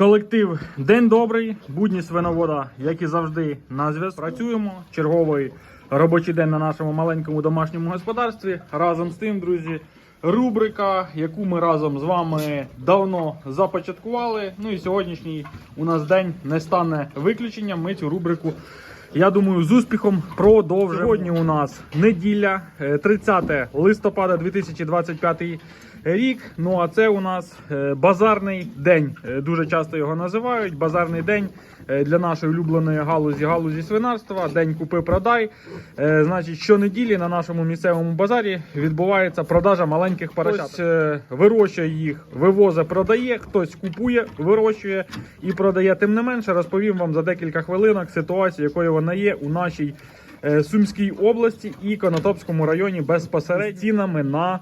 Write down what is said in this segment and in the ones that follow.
Колектив День добрий, будні свиновода, як і завжди, на зв'язку. Працюємо. Черговий робочий день на нашому маленькому домашньому господарстві. Разом з тим, друзі, рубрика, яку ми разом з вами давно започаткували. Ну і сьогоднішній у нас день не стане виключенням. Ми цю рубрику. Я думаю, з успіхом продовжимо. Сьогодні у нас неділя, е, 30 листопада 2025 рік. Ну а це у нас е, базарний день. Е, Дуже часто його називають. Базарний день е, для нашої улюбленої галузі галузі свинарства. День купи-продай. Е, Значить, щонеділі на нашому місцевому базарі відбувається продажа маленьких поросят. Хтось е, вирощує їх, вивозить, продає, хтось купує, вирощує і продає. Тим не менше, розповім вам за декілька хвилинок ситуацію, якою вона є у нашій. е, Сумській області і Конотопському районі безпосередньо цінами на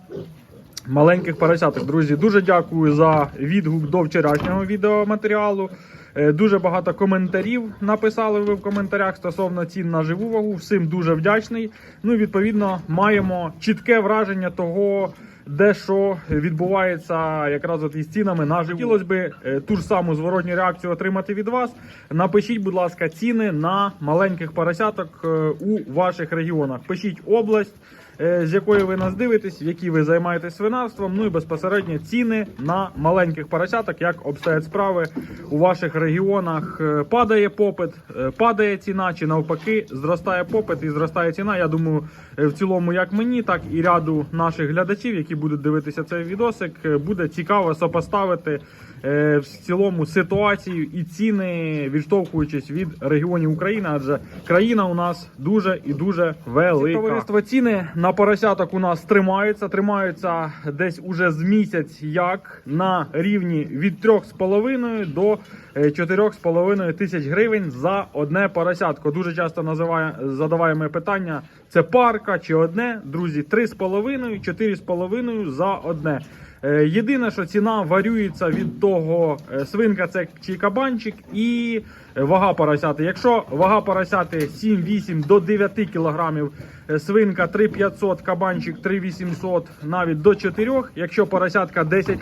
маленьких поросяток. Друзі, дуже дякую за відгук до вчорашнього відеоматеріалу. Е, Дуже багато коментарів написали ви в коментарях стосовно цін на живу вагу. Всім дуже вдячний. Ну і відповідно маємо чітке враження того. Де що відбувається якраз от із цінами на живу. Хотілося б е, ту ж саму зворотню реакцію отримати від вас. Напишіть, будь ласка, ціни на маленьких поросяток е, у ваших регіонах. Пишіть область, з якої ви нас дивитесь, в якій ви займаєтесь свинарством. Ну і безпосередньо ціни на маленьких поросяток, як обстоять справи у ваших регіонах. Е, Падає попит, е, падає ціна, чи навпаки, зростає попит і зростає ціна. Я думаю, е, в цілому, як мені, так і ряду наших глядачів, які будуть дивитися цей відосик, е, буде цікаво сопоставити е, в цілому ситуацію і ціни, відштовхуючись від регіонів України, адже країна у нас дуже і дуже велика. Товариство ціни на поросяток у нас тримаються, тримаються десь уже з місяць, як на рівні від 3,5 до е, 4,5 тисяч гривень за одне поросятко. Дуже часто називає задаваємо питання: це парка чи одне. Друзі, 3,5, 4,5 за одне. Е, Єдине, що ціна варюється від того, е, свинка це чи кабанчик, і вага поросяти. Якщо вага поросяти 7-8 до 9 кілограмів, е, свинка 3500, кабанчик 3800, навіть до 4. Якщо поросятка 10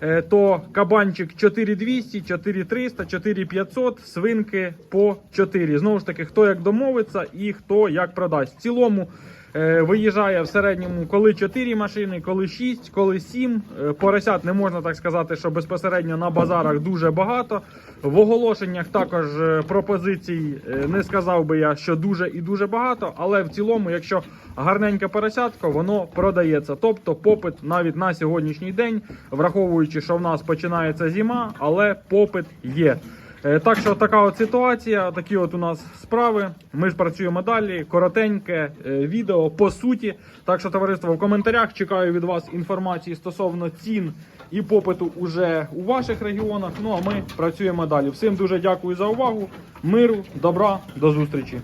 е, то кабанчик 4200, 4300, 4500, свинки по 4. Знову ж таки, хто як домовиться і хто як продасть. В цілому виїжджає в середньому коли 4 машини, коли 6, коли 7. Е, Поросят не можна так сказати, що безпосередньо на базарах дуже багато. В оголошеннях також е, пропозицій е, не сказав би я, що дуже і дуже багато, але в цілому, якщо гарненьке поросятко, воно продається. Тобто попит навіть на сьогоднішній день, враховуючи, що в нас починається зима, але попит є. Е, Так що така от ситуація, такі от у нас справи. Ми ж працюємо далі. Коротеньке е, відео по суті. Так що, товариство, в коментарях чекаю від вас інформації стосовно цін і попиту уже у ваших регіонах. Ну а ми працюємо далі. Всім дуже дякую за увагу. Миру, добра, до зустрічі.